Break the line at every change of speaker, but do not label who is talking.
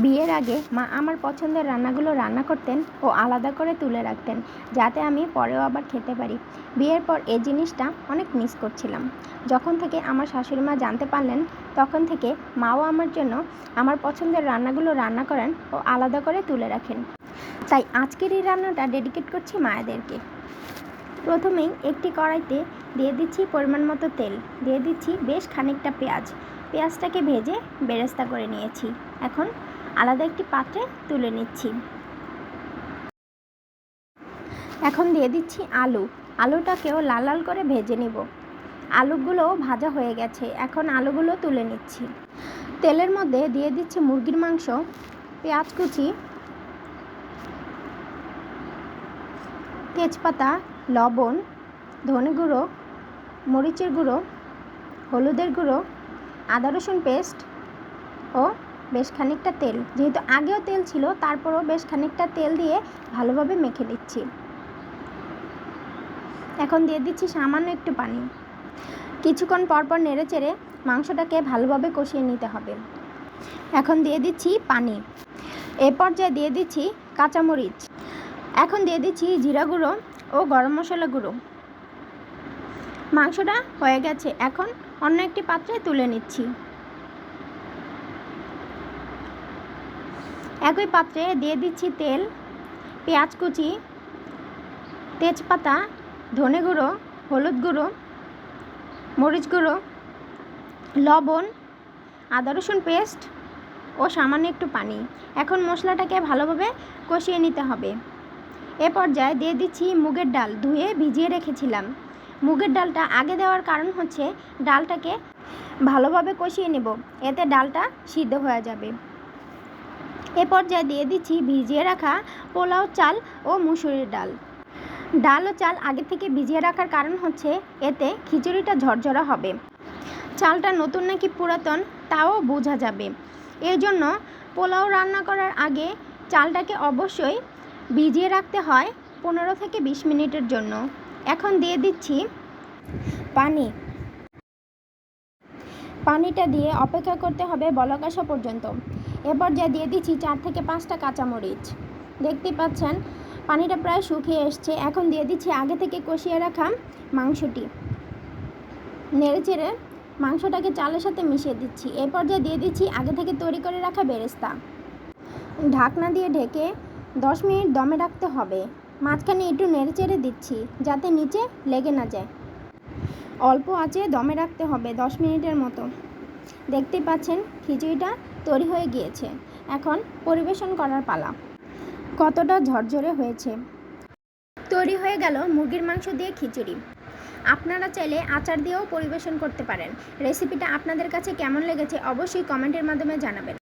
বিয়ের আগে মা আমার পছন্দের রান্নাগুলো রান্না করতেন ও আলাদা করে তুলে রাখতেন, যাতে আমি পরেও আবার খেতে পারি। বিয়ের পর এই জিনিসটা অনেক মিস করছিলাম। যখন থেকে আমার শাশুড়ি মা জানতে পারলেন, তখন থেকে মাও আমার জন্য আমার পছন্দের রান্নাগুলো রান্না করেন ও আলাদা করে তুলে রাখেন। তাই আজকের এই রান্নাটা ডেডিকেট করছি মায়েদেরকে। প্রথমেই একটি কড়াইতে দিয়ে দিচ্ছি পরিমাণ মতো তেল। দিয়ে দিচ্ছি বেশ খানিকটা পেঁয়াজ। পেঁয়াজটাকে ভেজে বেরেস্তা করে নিয়েছি। এখন আলাদা একটি পাত্রে তুলে নিচ্ছি। এখন দিয়ে দিচ্ছি আলু। আলুটাকেও লাল লাল করে ভেজে নিব। আলুগুলো ভাজা হয়ে গেছে। এখন আলুগুলো তুলে নিচ্ছি। তেলের মধ্যে দিয়ে দিচ্ছি মুরগির মাংস, পেঁয়াজ কুচি, তেজপাতা, লবণ, ধনে গুঁড়ো, মরিচের গুঁড়ো, হলুদের গুঁড়ো, আদা রসুন পেস্ট ও বেশ খানিকটা তেল। যেহেতু আগেও তেল ছিল, তারপরও বেশ খানিকটা তেল দিয়ে ভালোভাবে মেখে নিচ্ছি। এখন দিয়ে দিচ্ছি সামান্য একটু পানি। কিছুক্ষণ পরপর নেড়ে চেড়ে মাংসটাকে ভালোভাবে কষিয়ে নিতে হবে। এখন দিয়ে দিচ্ছি পানি। এ পর্যায়ে দিয়ে দিচ্ছি কাঁচামরিচ। এখন দিয়ে দিচ্ছি জিরা গুঁড়ো ও গরম মশলা গুঁড়ো। মাংসটা হয়ে গেছে। এখন অন্য একটি পাত্রে তুলে নিচ্ছি। একই পাত্রে দিয়ে দিচ্ছি তেল, পেঁয়াজ কুচি, তেজপাতা, ধনে গুঁড়ো, হলুদ গুঁড়ো, মরিচ গুঁড়ো, লবণ, আদা রসুন পেস্ট ও সামান্য একটু পানি। এখন মশলাটাকে ভালোভাবে কষিয়ে নিতে হবে। এ পর্যায়ে দিয়ে দিচ্ছি মুগের ডাল, ধুয়ে ভিজিয়ে রেখেছিলাম। মুগের ডালটা আগে দেওয়ার কারণ হচ্ছে ডালটাকে ভালোভাবে কষিয়ে নেব, এতে ডালটা সিদ্ধ হয়ে যাবে। এ পর্যায়ে দিয়ে দিচ্ছি ভিজিয়ে রাখা পোলাও চাল ও মুসুরির ডাল। ডাল ও চাল আগে থেকে ভিজিয়ে রাখার কারণ হচ্ছে এতে খিচুড়িটা ঝরঝরা হবে। চালটা নতুন নাকি পুরাতন তাও বোঝা যাবে। এর জন্য পোলাও রান্না করার আগে চালটাকে অবশ্যই ভিজিয়ে রাখতে হয় পনেরো থেকে বিশ মিনিটের জন্য। এখন দিয়ে দিচ্ছি পানি। পানিটা দিয়ে অপেক্ষা করতে হবে বলক আসা পর্যন্ত। এরপর যা দিয়ে দিচ্ছি চার থেকে পাঁচটা কাঁচামরিচ। দেখতে পাচ্ছেন, পানিটা প্রায় শুকিয়ে এসছে। এখন দিয়ে দিচ্ছি আগে থেকে কষিয়ে রাখা মাংসটি। নেড়ে চেড়ে মাংসটাকে চালের সাথে মিশিয়ে দিচ্ছি। এই পর্যায়ে দিয়ে দিচ্ছি আগে থেকে তৈরি করে রাখা বেরেস্তা। ঢাকনা দিয়ে ঢেকে দশ মিনিট দমে রাখতে হবে। মাঝখানে একটু নেড়ে চেড়ে দিচ্ছি যাতে নিচে লেগে না যায়। অল্প আঁচে দমে রাখতে হবে দশ মিনিটের মতো। দেখতে পাচ্ছেন, খিচুড়িটা তৈরি হয়ে গিয়েছে। এখন পরিবেশন করার পালা। কতটা ঝরঝরে হয়েছে? তৈরি হয়ে গেল মুরগির মাংস দিয়ে খিচুড়ি। আপনারা চাইলে আচার দিয়েও পরিবেশন করতে পারেন। রেসিপিটা আপনাদের কাছে কেমন লেগেছে অবশ্যই কমেন্টের মাধ্যমে জানাবেন।